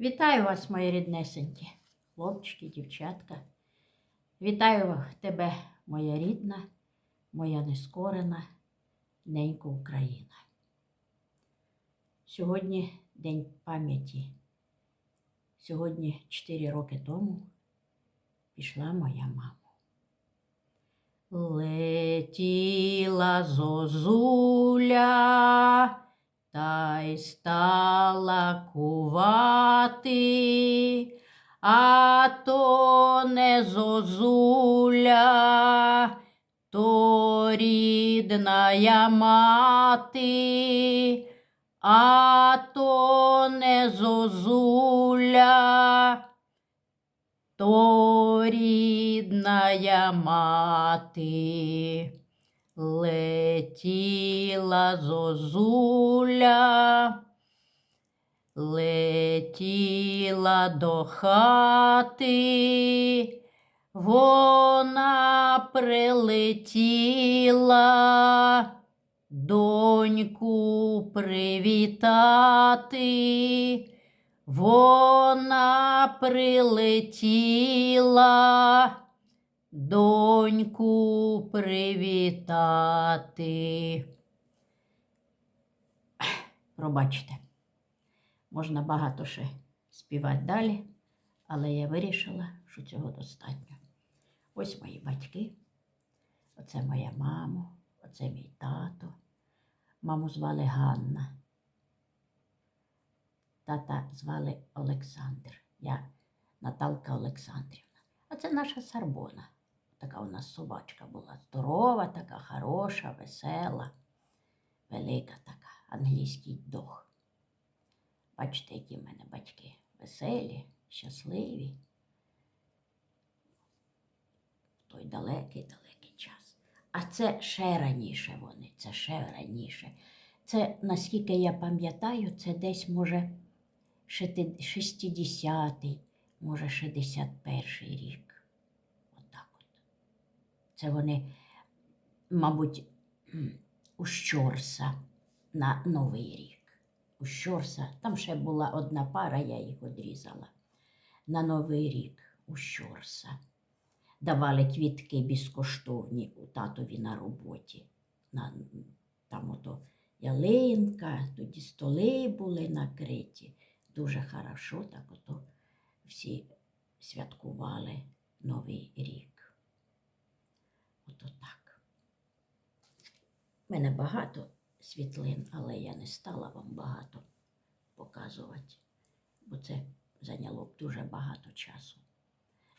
Вітаю вас, мої ріднесенькі, хлопчики, дівчатка. Вітаю тебе, моя рідна, моя нескорена, ненька Україна. Сьогодні День пам'яті. Сьогодні, 4 роки тому, пішла моя мама. Летіла зозуля, та й стала кувати, а то не зозуля, то рідная мати, а то не зозуля, то рідная мати. Летіла зозуля, летіла до хати, вона прилетіла доньку привітати, вона прилетіла доньку привітати. Пробачте, можна багато ще співати далі, але я вирішила, що цього достатньо. Ось мої батьки, оце моя мама, оце мій тато. Маму звали Ганна. Тата звали Олександр. Я Наталка Олександрівна. А це наша Сарбона. Така у нас собачка була. Здорова, така хороша, весела, велика така, англійський дог. Бачите, які в мене батьки веселі, щасливі. Той далекий-далекий час. А це ще раніше вони, це ще раніше. Це, наскільки я пам'ятаю, це десь, може, 60-й, може, 61-й рік. Це вони, мабуть, у Щорса на Новий рік. У Щорса, там ще була одна пара, я їх одрізала. На Новий рік у Щорса. Давали квітки безкоштовні у татові на роботі. На, там ото ялинка, тоді столи були накриті. Дуже хорошо так ото всі святкували Новий рік. Ото так. У мене багато світлин, але я не стала вам багато показувати, бо це зайняло б дуже багато часу.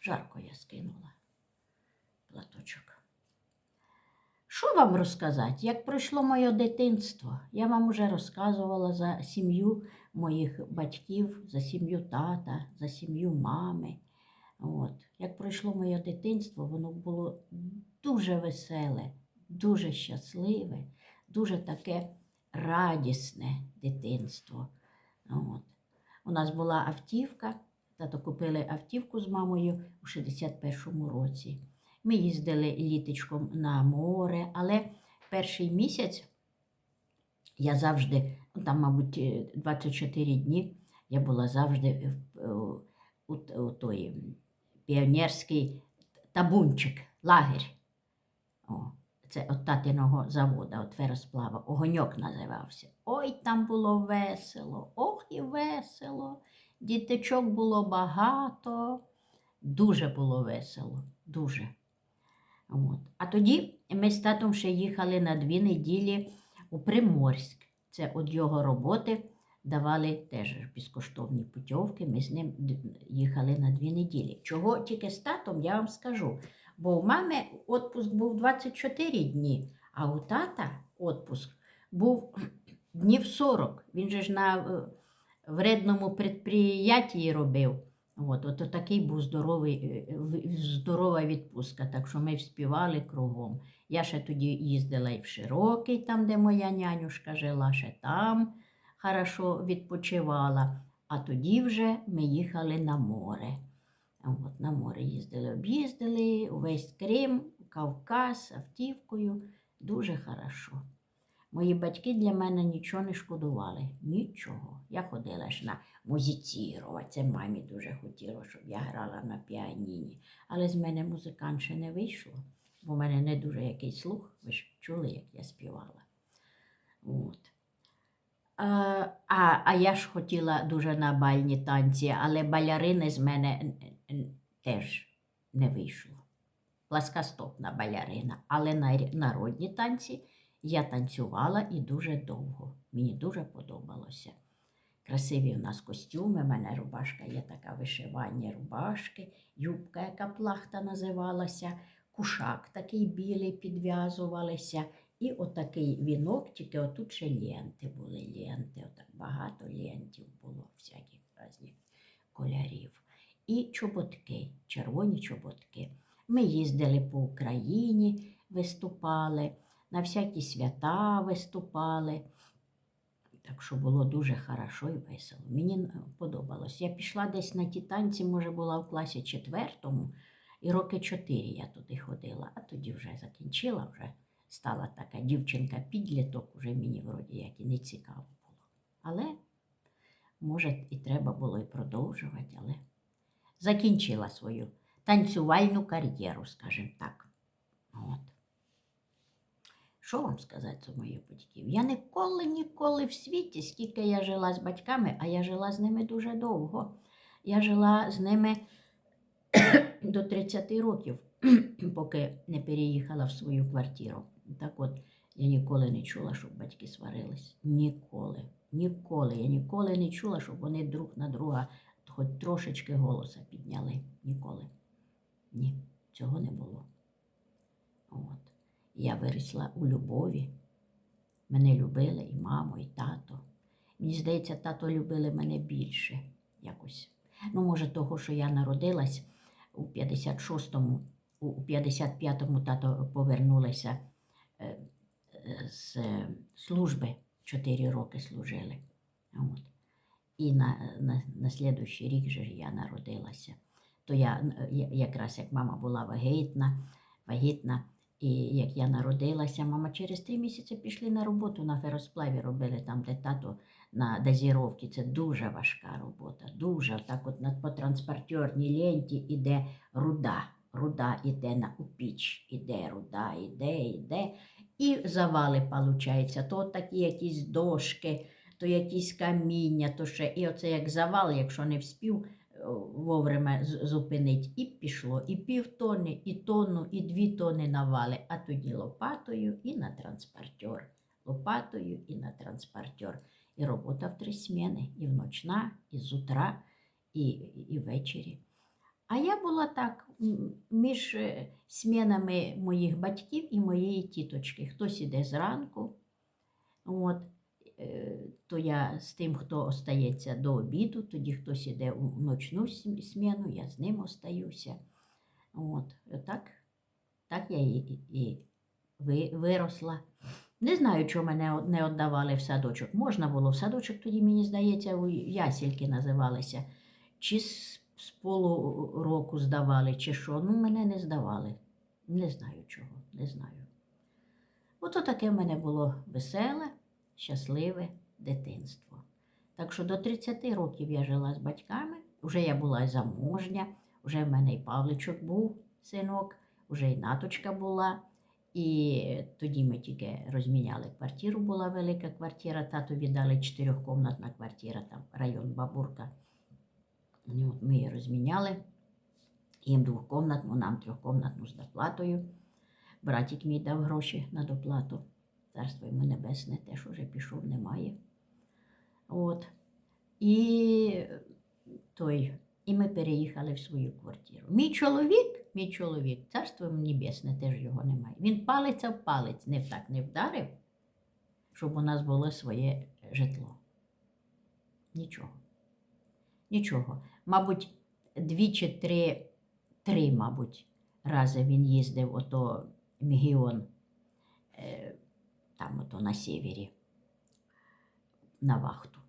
Жарко я скинула платочок. Що вам розказати? Як пройшло моє дитинство? Я вам вже розказувала за сім'ю моїх батьків, за сім'ю тата, за сім'ю мами. От. Як пройшло моє дитинство, воно було дуже веселе, дуже щасливе, дуже таке радісне дитинство. От. У нас була автівка, тато купили автівку з мамою у 61-му році. Ми їздили літочком на море, але перший місяць я завжди, ну, там, мабуть, е, 24 дні, я була завжди у, у, у той піонерський табунчик, лагерь. О, це от татиного завода, от феросплава, огоньок називався. Ой, там було весело, ох і весело. Діточок було багато, дуже було весело, дуже. От. А тоді ми з татом ще їхали на дві неділі у Приморськ. Це від його роботи давали теж безкоштовні путівки. Ми з ним їхали на дві неділі. Чого тільки з татом, я вам скажу. Бо у мами відпуск був 24 дні, а у тата відпуск був днів 40. Він же ж на е, вредному предприятті робив. От, от такий був здоровий, е, здорова відпустка, так що ми вспівали кругом. Я ще тоді їздила і в Широкий, там, де моя нянюшка жила, ще там хорошо відпочивала. А тоді вже ми їхали на море. От, на море їздили, об'їздили, увесь Крим, Кавказ, автівкою. Дуже хорошо. Мої батьки для мене нічого не шкодували. Нічого. Я ходила ж на музицірувати. Це мамі дуже хотіло, щоб я грала на піаніні. Але з мене музикант ще не вийшло, бо в мене не дуже якийсь слух. Ви ж чули, як я співала. От. А, а, а я ж хотіла дуже на бальні танці, але балярини з мене теж не вийшло. Пласкостопна балярина. Але на народні танці я танцювала і дуже довго. Мені дуже подобалося. Красиві в нас костюми, в мене рубашка є така вишивання рубашки, юбка, яка плахта називалася, кушак такий білий підв'язувалися. І отакий вінок, тільки отут ще ленти були, ленти, отак багато лентів було, всяких різних кольорів. І чоботки, червоні чоботки. Ми їздили по Україні, виступали, на всякі свята виступали. Так що було дуже хорошо і весело. Мені е, подобалось. Я пішла десь на ті танці, може, була в класі четвертому, і роки чотири я туди ходила, а тоді вже закінчила, вже стала така дівчинка-підліток, уже мені вроді як і не цікаво було. Але, може, і треба було і продовжувати, але закінчила свою танцювальну кар'єру, скажімо так. От. Що вам сказати за моїх батьків? Я ніколи, ніколи в світі, скільки я жила з батьками, а я жила з ними дуже довго. Я жила з ними до 30 років, поки не переїхала в свою квартиру. Так от, я ніколи не чула, щоб батьки сварились. Ніколи. Ніколи. Я ніколи не чула, щоб вони друг на друга хоч трошечки голоса підняли. Ніколи. Ні, цього не було. От. Я виросла у любові. Мене любили і мамо, і тато. Мені здається, тато любили мене більше якось. Ну, може, того, що я народилась у 56-му, у- у 55-му тато повернулися е, з е, служби, 4 роки служили. От. І на, на, на слідуючий рік же я народилася. То я якраз як мама була вагітна, вагітна, і як я народилася, мама через три місяці пішли на роботу на феросплаві, робили там, де тато на дозіровці. Це дуже важка робота. Дуже так от на по транспортерній ленті іде руда. Руда іде на у піч, іде руда, іде, іде. І завали получаються. То такі якісь дошки, то якісь каміння, то ще. І оце як завал, якщо не вспів е, вовремя зупинить, і пішло. І півтони, і тонну, і дві тони навали, а тоді лопатою і на транспортер. Лопатою і на транспортер. І робота в три сміни, і вночна, і з утра, і, і ввечері. А я була так між е, смінами моїх батьків і моєї тіточки. Хтось іде зранку, от, е, то я з тим, хто остається до обіду, тоді хтось іде у ночну см- сміну, я з ним остаюся. От, так, так я і, і виросла. Не знаю, чого мене не віддавали в садочок. Можна було в садочок, тоді, мені здається, у ясільки називалися. Чи з, з полуроку здавали, чи що. Ну, мене не здавали. Не знаю чого, не знаю. Ото таке в мене було веселе, щасливе дитинство. Так що до 30 років я жила з батьками, вже я була заможня, вже в мене і Павличок був синок, вже і наточка була. І тоді ми тільки розміняли квартиру, була велика квартира, тату віддали чотирьохкомнатна квартира, там район Бабурка. Ми її розміняли. Їм двохкомнатну, нам трьохкомнатну з доплатою. Братик мій дав гроші на доплату. Царство йому небесне, теж уже пішов, немає. От. І той, і ми переїхали в свою квартиру. Мій чоловік, мій чоловік, царство йому небесне, теж його немає. Він палиця в палець не так не вдарив, щоб у нас було своє житло. Нічого. Нічого. Мабуть, дві чи три, три, мабуть, рази він їздив ото Мегіон, е, там ото на севері, на вахту.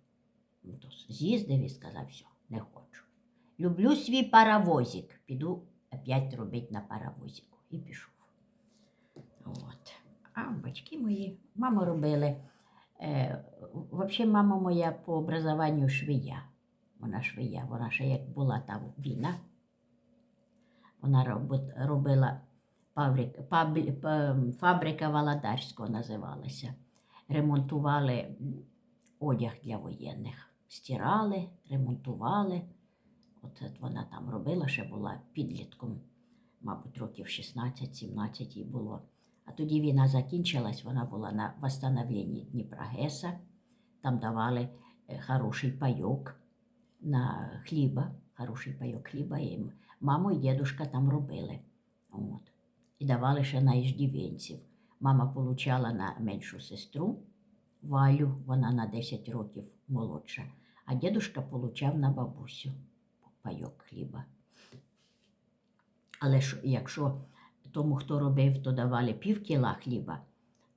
Ну, з'їздив і сказав, все, не хочу. Люблю свій паровозик. Піду опять робити на паровозику. І пішов. От. А батьки мої, мама робили. Е, взагалі, мама моя по образованню швія. Вона швія, вона ще як була там війна. Вона робит- робила паврик, паблі- па- фабрика Володарського називалася. Ремонтували одяг для воєнних. Стирали, ремонтували. От вона там робила, ще була підлітком, мабуть, років 16-17 їй було. А тоді війна закінчилась, вона була на восстановленні Дніпра Геса. Там давали е, хороший пайок на хліба, хороший пайок хліба. І мама і дідушка там робили. От. І давали ще на іждівенців. Мама получала на меншу сестру Валю, вона на 10 років молодша, а дідушка получав на бабусю пайок хліба. Але ж якщо тому, хто робив, то давали пів кіла хліба,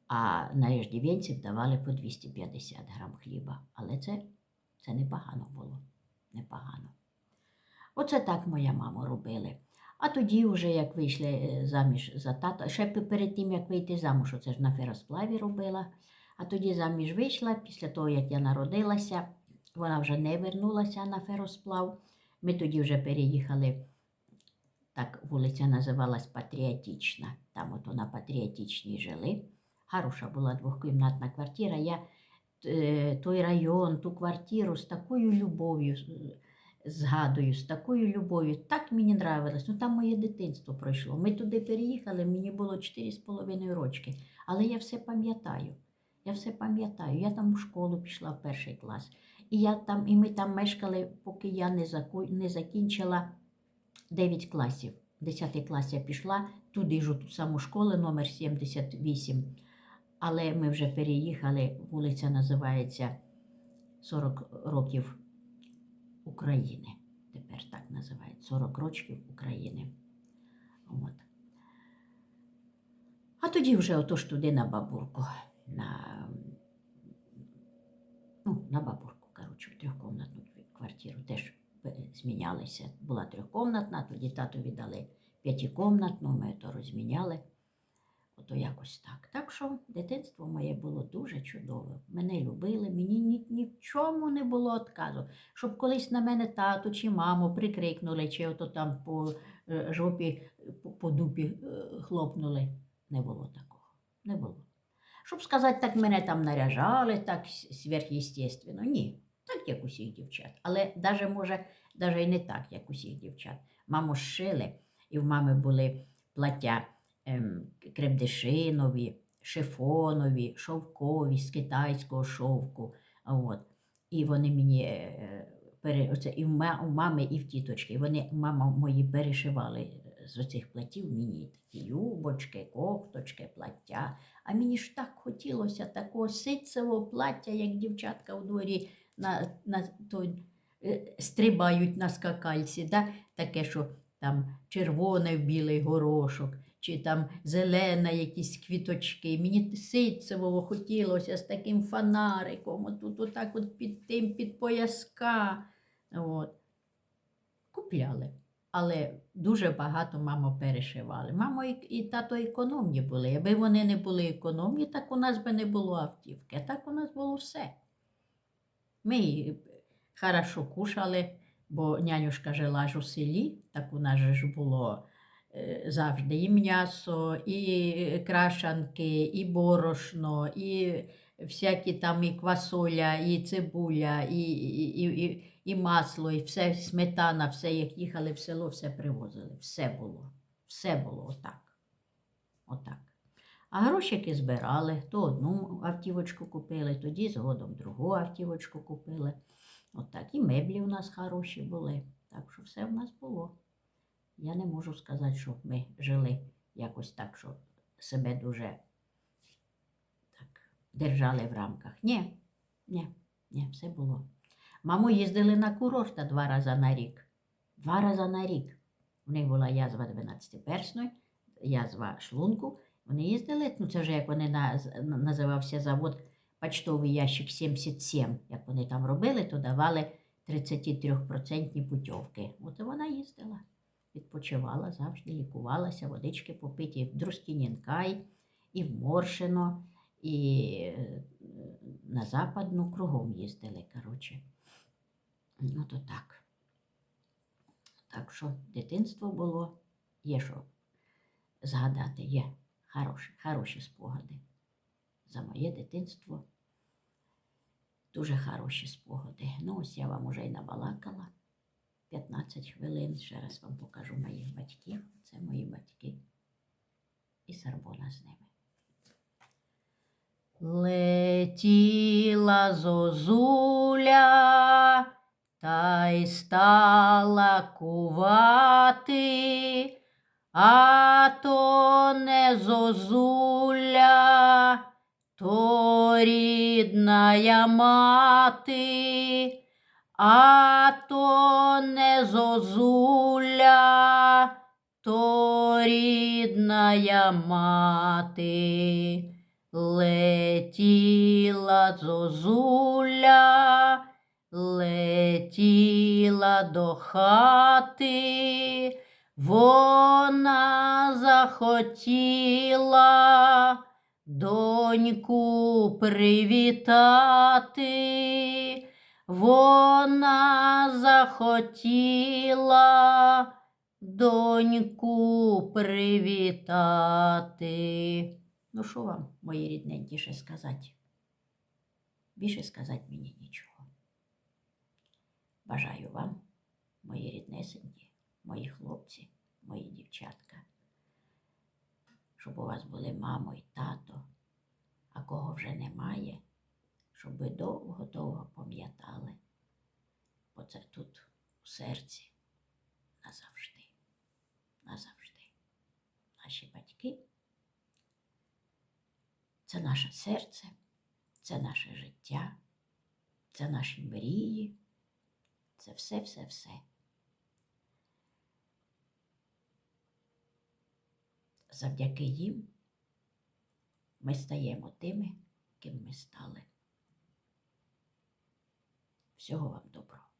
а на іждівенців давали по 250 грам хліба. Але це, це непогано було. Непогано. Оце так моя мама робили. А тоді, вже як вийшли е, заміж за тата, ще перед тим, як вийти замуж, оце ж на феросплаві робила. А тоді заміж вийшла, після того, як я народилася, вона вже не вернулася на феросплав. Ми тоді вже переїхали, так вулиця називалась Патріотична. Там ото на Патріотичній жили. Хороша була двохкімнатна квартира. Я той район, ту квартиру з такою любов'ю е, згадую, з такою любов'ю. Так мені нравилось. Ну там моє дитинство пройшло. Ми туди переїхали, мені було 4,5 рочки. Але я все пам'ятаю. Я все пам'ятаю. Я там у школу пішла в перший клас. І, я там, і ми там мешкали, поки я не, заку... не закінчила 9 класів. 10 клас я пішла туди ж у ту саму школу, номер 78. Але ми вже переїхали, вулиця називається 40 років України. Тепер так називають 40 років України. От. А тоді вже отож туди на бабурку. На, ну, на бабурку, коротше, в трьохкомнатну квартиру теж змінялися. Була трьохкомнатна, тоді татові дали п'ятикомнатну, ми то розміняли. Ото якось так. Так що дитинство моє було дуже чудове. Мене любили, мені ні, ні в чому не було отказу. Щоб колись на мене тату чи маму прикрикнули, чи ото там по е, жопі, по, по дупі е, хлопнули. Не було такого. Не було. Щоб сказати, так мене там наряжали, так с- сверхъестественно. Ні, так як усіх дівчат. Але навіть може, навіть і не так, як усіх дівчат. Маму шили, і в мами були плаття ем, крепдешинові, шифонові, шовкові, з китайського шовку. От. І вони мені е, оце, і в, мами, і в тіточки. Вони, мама мої перешивали е, з оцих платів мені такі юбочки, кофточки, плаття. А мені ж так хотілося такого ситцевого плаття, як дівчатка у дворі на, на той, е, стрибають на скакальці. Да? Таке, що там червоне в білий горошок, чи там зелена якісь квіточки. Мені ситцевого хотілося з таким фонариком, отут отак от під тим, під пояска. От. Купляли. Але дуже багато мамо перешивали. Мамо і, і тато економні були. Аби вони не були економні, так у нас би не було автівки. Так у нас було все. Ми хорошо кушали, бо нянюшка жила ж у селі, так у нас же ж було завжди і м'ясо, і крашанки, і борошно, і всякі там і квасоля, і цибуля, і, і, і, і, і масло, і все, сметана, все, як їхали в село, все привозили. Все було. Все було отак. Отак. А грошики збирали, то одну автівочку купили, тоді згодом другу автівочку купили. Отак. І меблі у нас хороші були. Так що все в нас було. Я не можу сказати, щоб ми жили якось так, що себе дуже так, держали в рамках. Ні, ні, ні, все було. Мамо їздили на курорт два рази на рік. Два рази на рік. У них була язва 12-персної, язва шлунку. Вони їздили, ну це вже як вони на, на- називався завод почтовий ящик 77. Як вони там робили, то давали 33% путівки. От вона їздила, відпочивала завжди, лікувалася, водички попиті в Друскінінкай, і в Моршино, і е, на Западну кругом їздили, коротше. Ну, то так. Так що дитинство було, є що згадати, є хороші, хороші спогади. За моє дитинство дуже хороші спогади. Ну, ось я вам уже й набалакала. 15 хвилин. Ще раз вам покажу моїх батьків. Це мої батьки. І Сарбона з ними. Летіла зозуля, та й стала кувати, а то не зозуля, то рідная мати, а то не зозуля, то рідная мати. Летіла зозуля, летіла до хати, вона захотіла доньку привітати, вона захотіла доньку привітати. Ну, що вам, мої рідненькі, ще сказати? Більше сказати мені нічого. Бажаю вам, мої ріднесенькі, мої хлопці, мої дівчатка, щоб у вас були мамо і тато, а кого вже немає, щоб ви довго-довго пам'ятали, бо це тут у серці назавжди, назавжди. Наші батьки це наше серце, це наше життя, це наші мрії, це все-все-все. Завдяки їм ми стаємо тими, ким ми стали. Всього вам доброго.